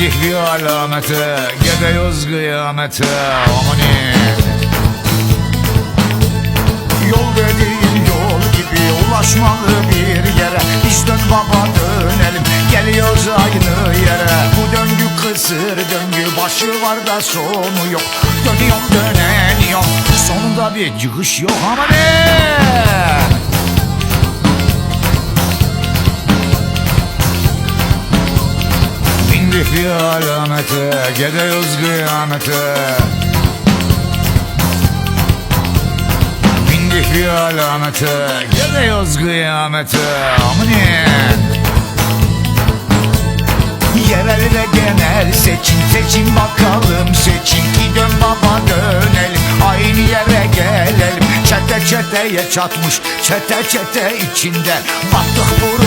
Bir alamete Gidiyoruz kıyamete Amani Yol dediğin yol gibi ulaşmalı bir yere. Biz dön baba dönelim. Geliyoruz aynı yere. Bu döngü kısır döngü başı var da sonu yok. Dönüyorum döneniyorum sonunda bir çıkış yok. Amani Bindik bir alamete Gidiyoruz kıyamete. Bindik bir alamete Gidiyoruz kıyamete. Amani Yerel ve genel seçim seçim bakalım. Seçim Ki dön baba dönelim. Aynı yere gelelim. Çete çeteye çatmış çete çete içinde. Battık burun